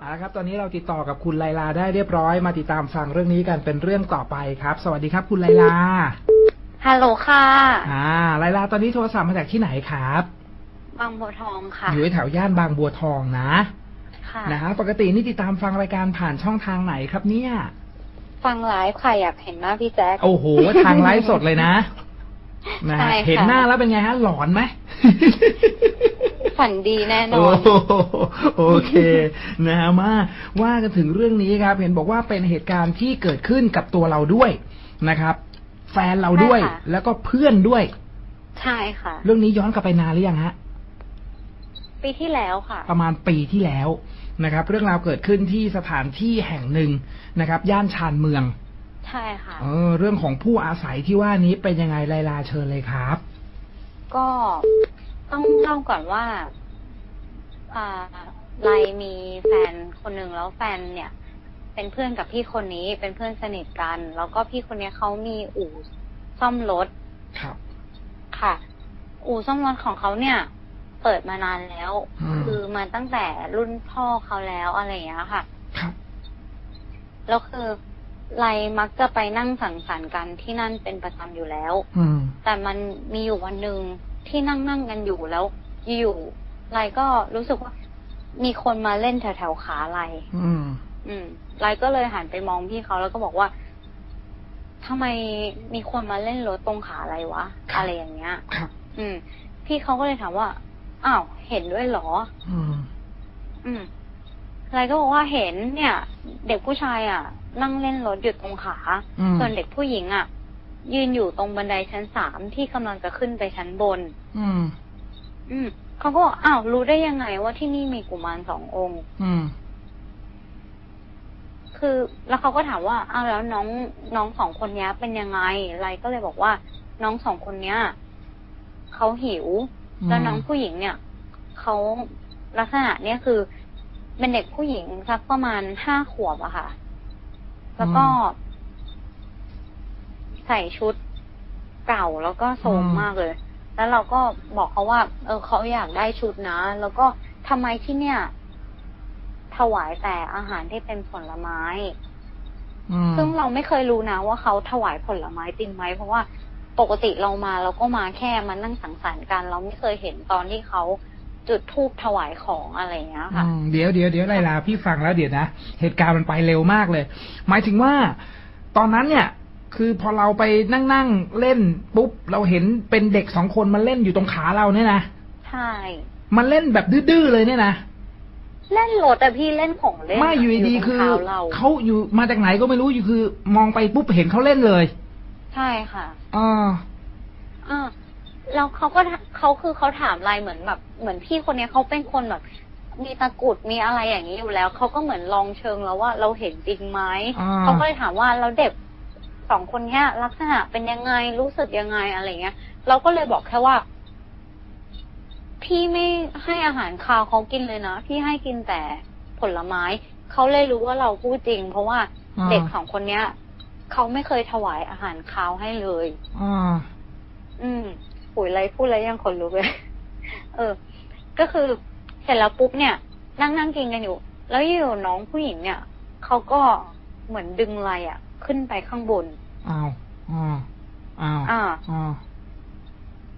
เอาละครับ ตอนนี้เราติดต่อกับคุณไลลาได้เรียบร้อย มาติดตามฟังเรื่องนี้กันเป็นเรื่องต่อไปครับ สวัสดีครับ คุณไลลา ฮัลโหลค่ะ อ่า ไลลา ตอนนี้โทรศัพท์มาจากที่ไหนครับ บางบัวทองค่ะ อยู่แถวย่านบางบัวทองนะ ค่ะ นะฮะ ปกตินี่ติดตามฟังรายการผ่านช่องทางไหนครับเนี่ย ฟังไลฟ์ค่ะอยากเห็นหน้าพี่แจ๊คโอ้โห ทางไลฟ์สดเลยนะ นะใช่ฮะค่ะ เห็นหน้าแล้วเป็นไงฮะ หลอนไหม ฝันดีแน่นโอ้อนโหโอเค นะฮะมาว่ากันถึงเรื่องนี้ครับ เห็นบอกว่าเป็นเหตุการณ์ที่เกิดขึ้นกับตัวเราด้วยนะครับ แฟนเราด้วยใช่ค่ะแล้วก็เพื่อนด้วย ใช่ค่ะ เรื่องนี้ย้อนกลับไปนานหรือยังฮะปีที่แล้วค่ะ ประมาณปีที่แล้วนะครับ เรื่องราวเกิดขึ้นที่สถานที่แห่งหนึ่งนะครับ ย่านชานเมือง ใช่ค่ะ เออ เรื่องของผู้อาศัยที่ว่านี้เป็นยังไงไลลาเชิญเลยครับ ก็ต้องเล่าก่อนว่าอ่าไลมีแฟนคนหนึ่งแล้วแฟนเนี่ย เป็นเพื่อนกับพี่คนนี้เป็นเพื่อนสนิทกัน แล้วก็พี่คนนี้เขามีอู่ซ่อมรถครับ ค่ะ อู่ซ่อมรถของเขาเนี่ย เปิดมานานแล้วอืมคือมาตั้งแต่รุ่นพ่อเขาแล้วอะไรอย่างเงี้ยค่ะ ครับ แล้วคือ ไลมักจะไปนั่งสังสรรค์กันที่นั่นเป็นประจำอยู่แล้ว อืม แต่มันมีอยู่วันหนึ่งที่นั่งนั่งกันอยู่แล้วอยู่ไลก็รู้สึกว่า มีคนมาเล่นแถวแถวๆขาไลอืม อืมไลก็เลยหันไปมองพี่เขาแล้วก็บอกว่าทำไมมีคนมาเล่นรถตรงขาไลวะ ครับ อะไรอย่างเงี้ย ครับ อืม พี่เขาก็เลยถามว่า อ้าว เห็นด้วยเหรอ อืม อืม อะไรก็บอกว่าเห็นเนี่ย เด็กผู้ชายอะ นั่งเล่นรถอยู่ตรงขา อืม ส่วนเด็กผู้หญิงอะ ยืนอยู่ตรงบันไดชั้นสามที่กำลังจะขึ้นไปชั้นบน อืม อืมเขาก็บอกอ้าวรู้ได้ยังไงว่าที่นี่มีกุมารสององค์ อืม คือ แล้วเขาก็ถามว่าอ้าวแล้วน้องน้องสองคนเนี้ย เป็นยังไงไรก็เลยบอกว่า น้องสองคนเนี้ยเขาหิวอืมแล้วน้องผู้หญิงเนี่ยเขาลักษณะเนี้ยคือ เป็นเด็กผู้หญิงสักประมาณห้าขวบอะค่ะ แล้วก็ ใส่ชุดเก่าแล้วก็โทรมมากเลย แล้วเราก็บอกเขาว่า เออเขาอยากได้ชุดนะ แล้วก็ทำไมที่เนี่ย ถวายแต่อาหารที่เป็นผลไม้อืมซึ่งเราไม่เคยรู้นะว่าเขาถวายผลไม้จริงไหม เพราะว่าปกติเรามาเราก็มาแค่มานั่งสังสรรค์กัน เราไม่เคยเห็นตอนที่เขา จุดธูปถวายของอะไรอย่างเงี้ยค่ะ อืมเดี๋ยวเดี๋ยวเดี๋ยวไลลาพี่ฟังแล้วเดี๋ยวนะ เหตุการณ์มันไปเร็วมากเลย หมายถึงว่า ตอนนั้นเนี่ย คือพอเราไปนั่งนั่งเล่นปุ๊บ เราเห็นเป็นเด็กสองคนมาเล่นอยู่ตรงขาเราเนี่ยนะใช่ มันเล่นแบบดื้อๆเลยเนี่ยนะเล่นรถแต่พี่เล่นของเล่นไม่อยู่ดีตรงๆคือเท้าเราเขาอยู่มาจากไหนก็ไม่รู้อยู่คือ มองไปปุ๊บเห็นเขาเล่นเลยใช่ค่ะ อ่า อ่า แล้วเขาก็เขาคือเขาถามอะไรเหมือนแบบ เหมือนพี่คนเนี้ยเขาเป็นคนแบบมีตะกรุดมีอะไรอย่างนี้อยู่แล้วเขาก็เหมือนลองเชิงแล้วว่าเราเห็นจริงไหมอ่า เขาก็เลยถามว่าแล้วเด็กสองคนเนี้ยลักษณะเป็นยังไงรู้สึกยังไงอะไรเงี้ย เราก็เลยบอกแค่ว่า พี่ไม่ให้อาหารคาวเขากินเลยนะพี่ให้กินแต่ผลไม้เขาเลยรู้ว่าเราพูดจริง เพราะว่าอ่าเด็กสองคนเนี้ยเขาไม่เคยถวายอาหารคาวให้เลย อ่าอืม ปุ๋ยอะไรพูดอะไรยังขนลุกเลย เออ ก็คือเสร็จแล้วปุ๊บเนี่ย นั่งนั่งกินกันอยู่ แล้วอยู่น้องผู้หญิงเนี่ยเขาก็เหมือนดึงอะไรอะ่ะ ขึ้นไปข้างบนอ้าวอ้าวอ้าวอ่าอ้าว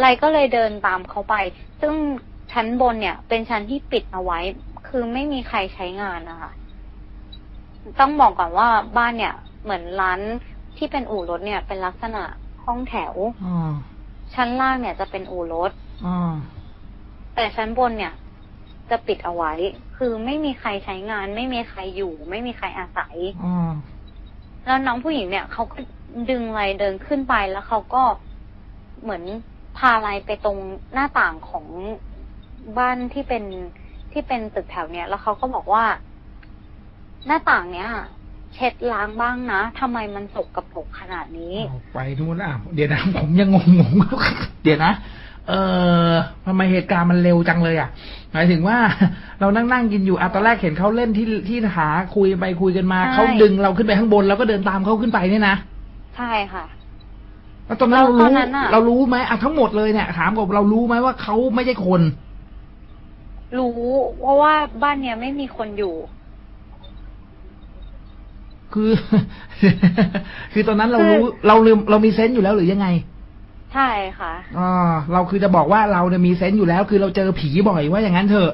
ไรก็เลยเดินตามเขาไป ซึ่งชั้นบนเนี่ย เป็นชั้นที่ปิดเอาไว้ คือไม่มีใครใช้งานนะคะต้องบอกก่อนว่าบ้านเนี่ย เหมือนร้านที่เป็นอู่รถเนี่ย เป็นลักษณะห้องแถวอ่า ชั้นล่างเนี่ยจะเป็นอู่รถอ่าแต่ชั้นบนเนี่ย จะปิดเอาไว้ คือไม่มีใครใช้งาน ไม่มีใครอยู่ ไม่มีใครอาศัยอ่าแล้วน้องผู้หญิงเนี่ยเขาก็ดึงไรเดินขึ้นไปแล้วเขาก็เหมือนพาไรไปตรงหน้าต่างของบ้านที่เป็นที่เป็นตึกแถวเนี้ย แล้วเขาก็บอกว่า หน้าต่างเนี้ย เช็ดล้างบ้างนะทำไมมันสกปรกขนาดนี้เอาไปนู่นอะเดี๋ยวนะผมยังงงงๆเดี๋ยวนะเออทำไมเหตุการณ์มันเร็วจังเลยอะ หมายถึงว่าเรานั่งนั่งกินอยู่อะตอนแรกเห็นเขาเล่นที่ที่หาคุยไปคุยกันมาใช่เขาดึงเราขึ้นไปข้างบนแล้วก็เดินตามเขาขึ้นไปเนี่ยนะใช่ค่ะแล้วตอนนั้นเราแล้วตอรู้นนั้นน่ะเรารู้ไหมอะทั้งหมดเลยเนี่ยถามกับเรารู้ไหมว่าเขาไม่ใช่คน รู้เพราะว่าบ้านเนี้ยไม่มีคนอยู่ คือ คือตอนนั้นเรารู้ เราลืมเรามีเซนต์อยู่แล้วหรือยังไง ใช่ค่ะอ่าเราคือจะบอกว่าเราเนี่ยมีเซนต์อยู่แล้ว คือเราเจอผีบ่อยว่าอย่างนั้นเถอะ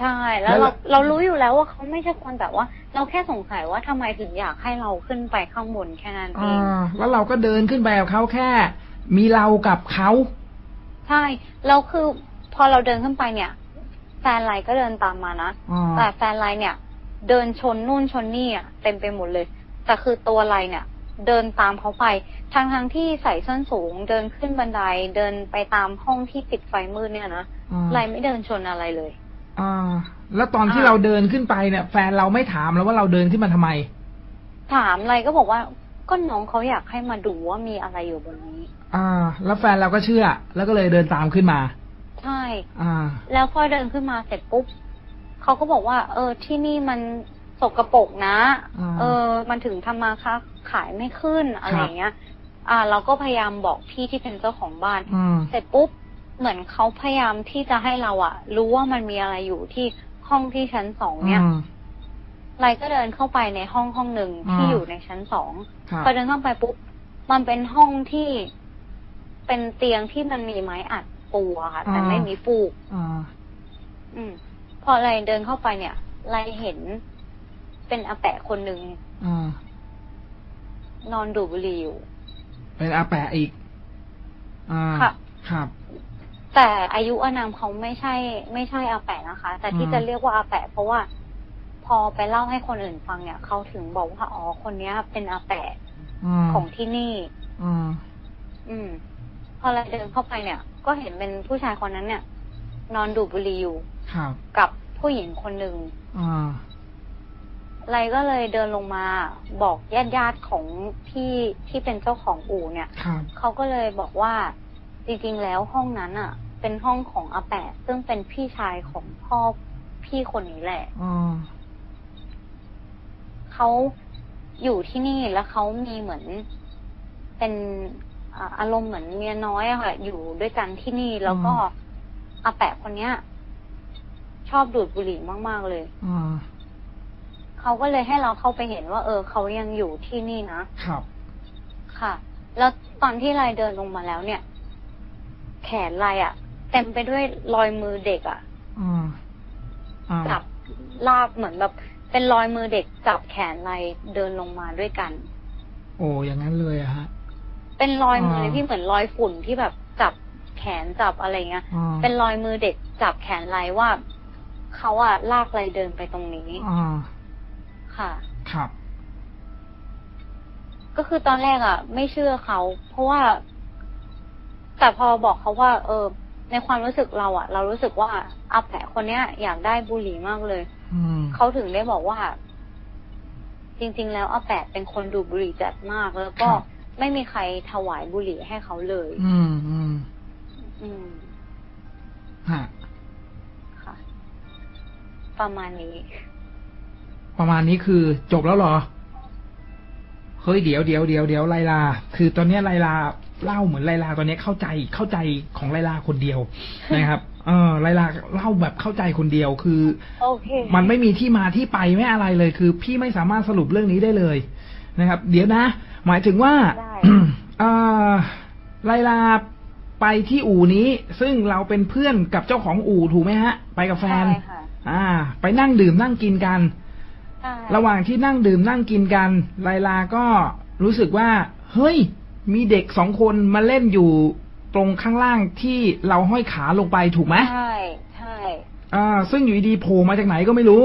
ใช่ แล้แล้ววเราเรารู้อยู่แล้วว่าเขาไม่ใช่คนแบบว่า เราแค่สงสัยว่าทำไมถึงอยากให้เราขึ้นไปข้างบนแค่นั้นเออ่างแล้วเราก็เดินขึ้นไปกับเขาแค่ มีเรากับเขาใช่แล้วคือพอเราเดินขึ้นไปเนี่ย แฟนไลน์ก็เดินตามมานะอ่าแต่แฟนไลน์เนี่ย เดินชนนู่นชนนี่อะเต็มไปหมดเลย แต่คือตัวไลน์เนี่ย เดินตามเขาไปทางทางๆที่ใส่ส้นสูง เดินขึ้นบันไดเดินไปตามห้องที่ปิดไฟมืดเนี่ยนะอ่าไลน์ไม่เดินชนอะไรเลยอ่าแล้วตอนที่อ่าเราเดินขึ้นไปเนี่ย แฟนเราไม่ถามแล้วว่าเราเดินขึ้นมาทำไม ถามไลน์ก็บอกว่าก็น้องเขาอยากให้มาดูว่ามีอะไรอยู่บนนี้ อ่า แล้วแฟนเราก็เชื่อ แล้วก็เลยเดินตามขึ้นมา ใช่ อ่า แล้วพอเดินขึ้นมาเสร็จปุ๊บ เขาก็บอกว่า เออ ที่นี่มันสกรปรกนะอ่าเออ มันถึงทำมาค้าขายไม่ขึ้นอะไรครับอย่างเงี้ย อ่า เราก็พยายามบอกพี่ที่เป็นเจ้าของบ้าน อืม เสร็จปุ๊บเหมือนเขาพยายามที่จะให้เราอะรู้ว่ามันมีอะไรอยู่ที่ห้องที่ชั้นสองเนี่ยอืมไรก็เดินเข้าไปในห้องห้องหนึ่งที่อ่าอยู่ในชั้นสองครับพอเดินเข้าไปปุ๊บมันเป็นห้องที่เป็นเตียงที่มันมีไม้อัดปูอะค่ะ แต่ไม่มีฟูก อ่าอืม พอไรเดินเข้าไปเนี่ยไรเห็นเป็นอาแปะคนหนึ่งอ่านอนดูดบุหรี่อยู่ เป็นอาแปะอีก อ่าค่ะครับ แต่อายุอานามเขาไม่ใช่ ไม่ใช่อาแปะนะคะ แต่ที่อืมจะเรียกว่าอาแปะเพราะว่า พอไปเล่าให้คนอื่นฟังเนี่ยเขาถึงบอกว่าอ๋อคนเนี้ย เป็นอาแปะอืมของที่นี่อืมอืมพอเราเดินเข้าไปเนี่ย ก็เห็นเป็นผู้ชายคนนั้นเนี่ย นอนดูดบุหรี่อยู่ ครับกับผู้หญิงคนหนึ่งอ่าไรก็เลยเดินลงมาบอกญาติญาติๆของพี่ที่เป็นเจ้าของอู่เนี่ยครับเขาก็เลยบอกว่าจริงๆแล้วห้องนั้นอะ เป็นห้องของอาแปะซึ่งเป็นพี่ชายของพ่อพี่คนนี้แหละอ่าเขาอยู่ที่นี่แล้วเขามีเหมือนเป็นอ่าอารมณ์เหมือนเมียน้อยอะค่ะ อยู่ด้วยกันที่นี่แล้วก็อาแปะคนเนี้ย ชอบดูดบุหรี่มาก ๆ เลย อ่า เขาก็เลยให้เราเข้าไปเห็นว่า เออ เขายังอยู่ที่นี่นะ ครับ ค่ะ แล้วตอนที่ลายเดินลงมาแล้วเนี่ย แขนลายอะเต็มไปด้วยรอยมือเด็กอะอ่าอ่าจับลากเหมือนแบบ เป็นรอยมือเด็กจับแขนลายเดินลงมาด้วยกัน โอ้อย่างนั้นเลยอะฮะ เป็นรอยมืออ่าที่เหมือนรอยฝุ่นที่แบบจับแขนจับอะไรเงี้ย อ่า เป็นรอยมือเด็กจับแขนลายว่า เขาอะลากลายเดินไปตรงนี้อ่าค่ะ ครับ ก็คือตอนแรกอะไม่เชื่อเขา เพราะว่า แต่พอบอกเขาว่า เออ ในความรู้สึกเราอะเรารู้สึกว่าอาแปะคนเนี้ย อยากได้บุหรี่มากเลยอืมเขาถึงได้บอกว่า จริง ๆ แล้วอาแปะเป็นคนดูดบุหรี่จัดมาก แล้วก็ไม่มีใครถวายบุหรี่ให้เขาเลย อืมอืม อืม ประมาณนี้ ประมาณนี้คือจบแล้วเหรอเฮ้ยเดี๋ยวเดี๋ยวเดี๋ยวเดี๋ยวไลลา คือตอนเนี้ยไลลาเล่าเหมือนไลลาตอนเนี้ยเข้าใจเข้าใจของไลลาคนเดียวนะครับ เออไลลาเล่าแบบเข้าใจคนเดียวคือ โอเค มันไม่มีที่มาที่ไปไม่อะไรเลย คือ พี่ไม่สามารถสรุปเรื่องนี้ได้เลยนะครับ เดี๋ยวนะ หมายถึงว่าได้เอ่อไลลาไปที่อู่นี้ ซึ่งเราเป็นเพื่อนกับเจ้าของอู่ถูกไหมฮะ ไปกับแฟนใช่ค่ะ อ่า ไปนั่งดื่มนั่งกินกันใช่ระหว่างที่นั่งดื่มนั่งกินกันไลลาก็รู้สึกว่า เฮ้ย มีเด็กสองคนมาเล่นอยู่ตรงข้างล่างที่เราห้อยขาลงไปถูกไหมใช่ใช่อ่า ซึ่งอยู่ดีๆโผล่มาจากไหนก็ไม่รู้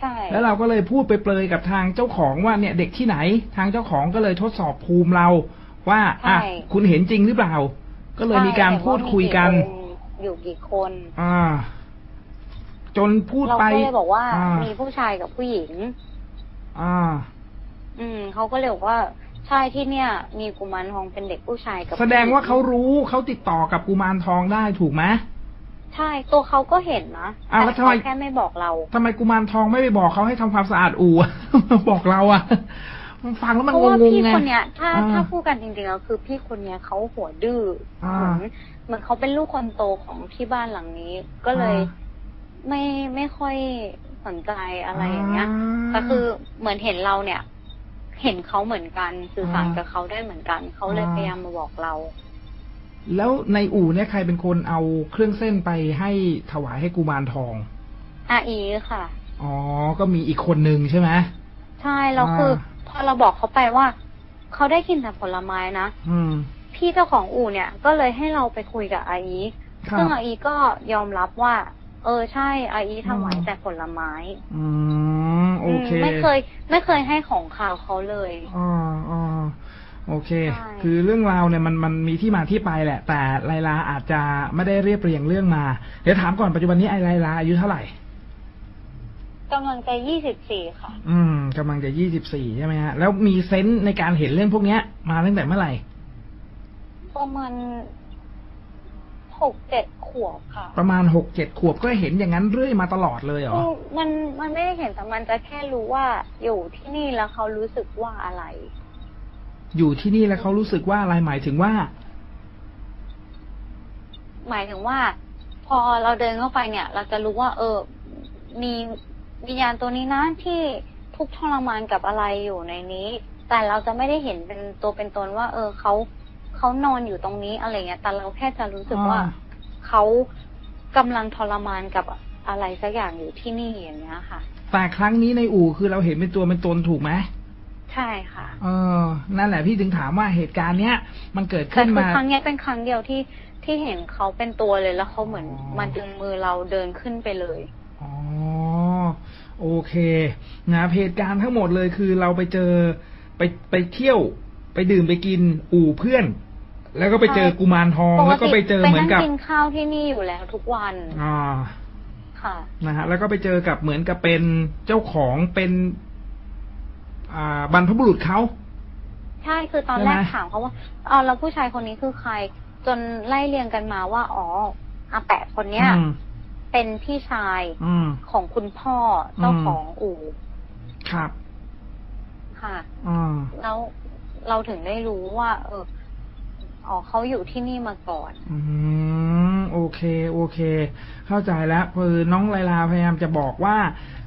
ใช่แล้วเราก็เลยพูดไปเปรยๆกับทางเจ้าของว่าเนี่ยเด็กที่ไหน ทางเจ้าของก็เลยทดสอบภูมิเรา ว่าอะคุณเห็นจริงหรือเปล่า ก็เลยมีการพูดคุยกันใช่เห็ว่ามีกี่องค์อยู่กี่คน อ่า จนพูดเราไป ก็เลยบอกว่าอ่ามีผู้ชายกับผู้หญิง อ่า อืมเขาก็เลยบอกว่าใช่ที่เนี่ย มีกุมารทองเป็นเด็กผู้ชายกับแสดงว่าเขาผู้หญิรู้เขาติดต่อกับกุมารทองได้ถูกไหม ใช่ตัวเขาก็เห็นนะอ้าวแล้วแต่ทำไม เขาแค่ไม่บอกเรา ทำไมกุมารทองไม่ไปบอกเขาให้ทำความสะอาดอู่บอกเราอะมันฟังแล้วมันเพราะงว่างงพี่ๆไง คนเนี้ย ถ้าอ่าถ้าพูดกันจริงๆแล้วคือพี่คนเนี้ยเขาหัวดื้ออา เหมือนเหมือนเขาเป็นลูกคนโตของที่บ้านหลังนี้ ก็เลยอ่า ไม่ไม่ค่อยสนใจอะไรอย่างเงี้ยแต่คือเหมือนเห็นเราเนี่ย เห็นเขาเหมือนกันสื่อสารอ่ากักับเขาได้เหมือนกัน เขาเลยอ่าพยายามมาบอกเรา แล้วในอู่เนี่ยใครเป็นคนเอาเครื่องเส้นไปให้ถวายให้กุมารทองอาอีค่ะ อ๋อ ก็มีอีกคนนึงใช่ไหมใช่แล้วอ่าคือพอเราบอกเขาไปว่า เขาได้กินแต่ผลไม้นะอืม พี่เจ้าของอู่เนี่ย ก็เลยให้เราไปคุยกับอาอีครับซึ่งอาอีก็ยอมรับว่าเออใช่อาอีถวายอืมแต่ผลไม้ อืมโอเคมไม่เคย ไม่เคยให้ของข่าวเขาเลยอ๋ออ๋อโอเคใช่คือเรื่องราวเนี่ยมันมันมีที่มาที่ไปแหละ แต่ไลลาอาจจะไม่ได้เรียบเรียงเรื่องมา เดี๋ยวถามก่อนปัจจุบันนี้ไอไลลาอายุเท่าไหร่กำลังจะยี่สิบสี่ค่ะ อืมกำลังจะยี่สิบสี่ใช่ไหมฮะ แล้วมีเซนส์ในการเห็นเรื่องพวกเนี้ย มาตั้งแต่เมื่อไหร่ ประมาณ หกเจ็ดขวบค่ะ ประมาณหกเจ็ดขวบก็เห็นอย่างนั้นเรื่อยมาตลอดเลยเหรอคือมันมันไม่ได้เห็นแต่มันจะแค่รู้ว่าอยู่ที่นี่แล้วเขารู้สึกว่าอะไร อยู่ที่นี่แล้วเขารู้สึกว่าอะไรหมายถึงว่า หมายถึงว่า พอเราเดินเข้าไปเนี่ย เราจะรู้ว่า เออ มีวิญญาณตัวนี้นะที่ทุกข์ทรมานกับอะไรอยู่ในนี้ แต่เราจะไม่ได้เห็นเป็นตัวเป็นตนว่า เออเขา เขานอนอยู่ตรงนี้อะไรเงี้ย แต่เราแค่จะรู้สึกว่าอ่าเขากำลังทรมานกับอะไรสักอย่างอยู่ที่นี่อย่างเงี้ยค่ะ แต่ครั้งนี้ในอู่คือเราเห็นเป็นตัวเป็นตนถูกไหมใช่ค่ะ เออ นั่นแหละพี่ถึงถามว่าเหตุการณ์เนี้ยมันเกิดแต่ขึ้นคือมาครั้งเนี้ยเป็นครั้งเดียวที่ที่เห็นเขาเป็นตัวเลยแล้วเขาเหมือนอ๋อมาดึงมือเราเดินขึ้นไปเลยอ๋อโอเคนะเหตุการณ์ทั้งหมดเลยคือเราไปเจอไปไปเที่ยวไปดื่มไปกินอู่เพื่อน แล้วก็ไปเจอใช่กุมารทองปกแล้วก็ติไปเจอเหมือนกับไปนั่งกินข้าวที่นี่อยู่แล้วทุกวันอ่าค่ะนะฮะ แล้วก็ไปเจอกับเหมือนกับเป็นเจ้าของเป็นอ่าบรรพบุรุษเขาใช่คือตอนใช่แรไหมกถามเขาว่าอ๋อแล้วผู้ชายคนนี้คือใคร จนไล่เรียงกันมาว่าอ๋ออาแปะคนเนี้ยอืมเป็นพี่ชายอืมของคุณพ่อเจ้าของอู่ครับ ค่ะอ่าแล้วเราถึงได้รู้ว่า เออ อ๋อเขาอยู่ที่นี่มาก่อน อืมโอเค โอเค เข้าใจแล้วคือน้องไลลาพยายามจะบอกว่า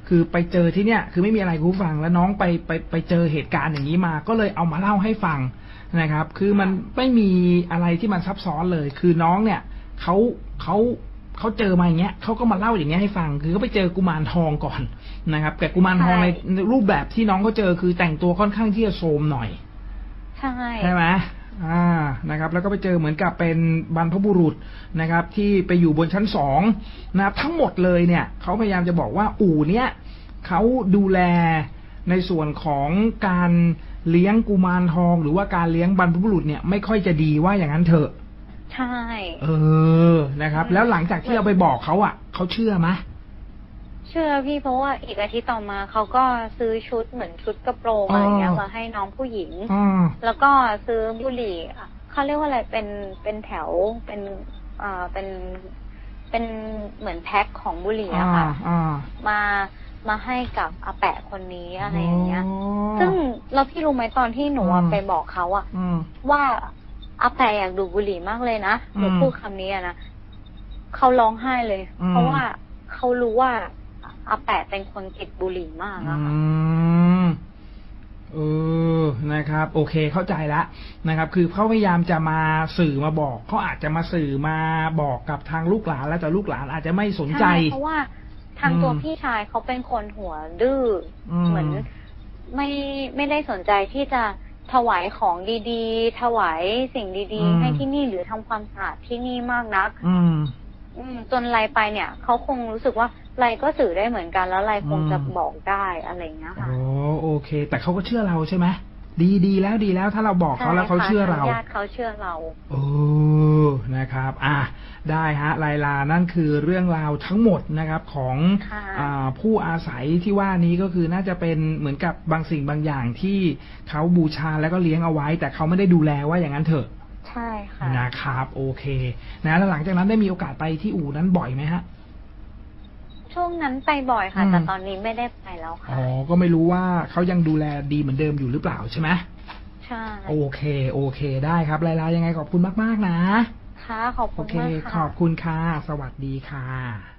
คือไปเจอที่เนี่ย คือไม่มีอะไรคุณผู้ฟังแล้วน้องไปไปไปเจอเหตุการณ์อย่างนี้มา ก็เลยเอามาเล่าให้ฟังนะครับ คือมันไม่มีอะไรที่มันซับซ้อนเลย คือน้องเนี่ยเขาเขาเขาเจอมาอย่างเงี้ยเขาก็มาเล่าอย่างเงี้ยให้ฟัง คือเขาไปเจอกุมารทองก่อนนะครับ แต่กุมารทองใช่ในในรูปแบบที่น้องเขาเจอคือแต่งตัวค่อนข้างที่จะโทรมหน่อย ใช่ใช่ไหม อ่านะครับ แล้วก็ไปเจอเหมือนกับเป็นบรรพบุรุษนะครับ ที่ไปอยู่บนชั้นสองนะครับทั้งหมดเลยเนี่ยเขาพยายามจะบอกว่าอู่เนี้ยเขาดูแลในส่วนของการเลี้ยงกุมารทอง หรือว่าการเลี้ยงบรรพบุรุษเนี่ยไม่ค่อยจะดีว่าอย่างนั้นเถอะ ใช่ เออนะครับ แล้วหลังจากที่เราไปบอกเขาอะเขาเชื่อไหม เชื่อพี่เพราะว่าอีกอาทิตย์ต่อมาเขาก็ซื้อชุดเหมือนชุดกระโปรงอะไรเงี้ยมาให้น้องผู้หญิงอ่าแล้วก็ซื้อบุหรี่อะเขาเรียกว่าอะไรเป็นเป็นแถวเป็นอ่าเป็นเป็นเหมือนแพ็คของบุหรี่อ่าอะค่ะอ่ามามาให้กับอาแปะคนนี้อะไรอย่างเงี้ยอ๋อซึ่งเราพี่รู้ไหมตอนที่หนูอะอืมไปบอกเขาอะอืมว่าอาแปะอยากดูดบุหรี่มากเลยนะหนูอืมพูดคำนี้อะนะเขาร้องไห้เลยอืมเพราะว่าเขารู้ว่า อาแปะเป็นคนติดบุหรี่มากอือะค่ะมเออนะครับ โอเคเข้าใจแล้วนะครับ คือเขาพยายามจะมาสื่อมาบอกเขาอาจจะมาสื่อมาบอกกับทางลูกหลานแล้วแต่ลูกหลานอาจจะไม่สนใจใช่เพราะว่าทางตัวอืมพี่ชายเขาเป็นคนหัวดื้ออม เหมือนไม่ไม่ได้สนใจที่จะถวายของดีๆ ถวายสิ่งดี ๆ ให้ที่นี่หรือทำความสะอาดที่นี่มากนัก อืม อืมจนไลไปเนี่ยเขาคงรู้สึกว่าไลก็สื่อได้เหมือนกันแล้วไลคงอืมจะบอกได้อะไรอย่างเงี้ยค่ะโอ้โอเค แต่เขาก็เชื่อเราใช่ไหมดีดีแล้วดีแล้วถ้าเราบอกเขาแล้วเขาเชื่อเราใค่ะทงญาติเขาเชื่อเราโอ้นะครับ อะได้ฮะไลลานั่นคือเรื่องราวทั้งหมดนะครับของค่ะอาผู้อาศัยที่ว่านี้ก็คือน่าจะเป็นเหมือนกับบางสิ่งบางอย่างที่เขาบูชาแล้วก็เลี้ยงเอาไว้ แต่เขาไม่ได้ดูแลว่าอย่างนั้นเถอะ ใช่ค่ะนะครับโอเค นะแล้วหลังจากนั้นได้มีโอกาสไปที่อู่นั้นบ่อยไหมฮะ ช่วงนั้นไปบ่อยค่ะ อืม แต่ตอนนี้ไม่ได้ไปแล้วอ๋ค่ะอก็ไม่รู้ว่าเขายังดูแลดีเหมือนเดิมอยู่หรือเปล่าใช่ไหมใช่ โอเค โอเค ได้ครับไลลายังไงขอบคุณมากๆนะ ค่ะ ขอบโอคุณเค มากขค่ะอบคุณค่ะ สวัสดีค่ะ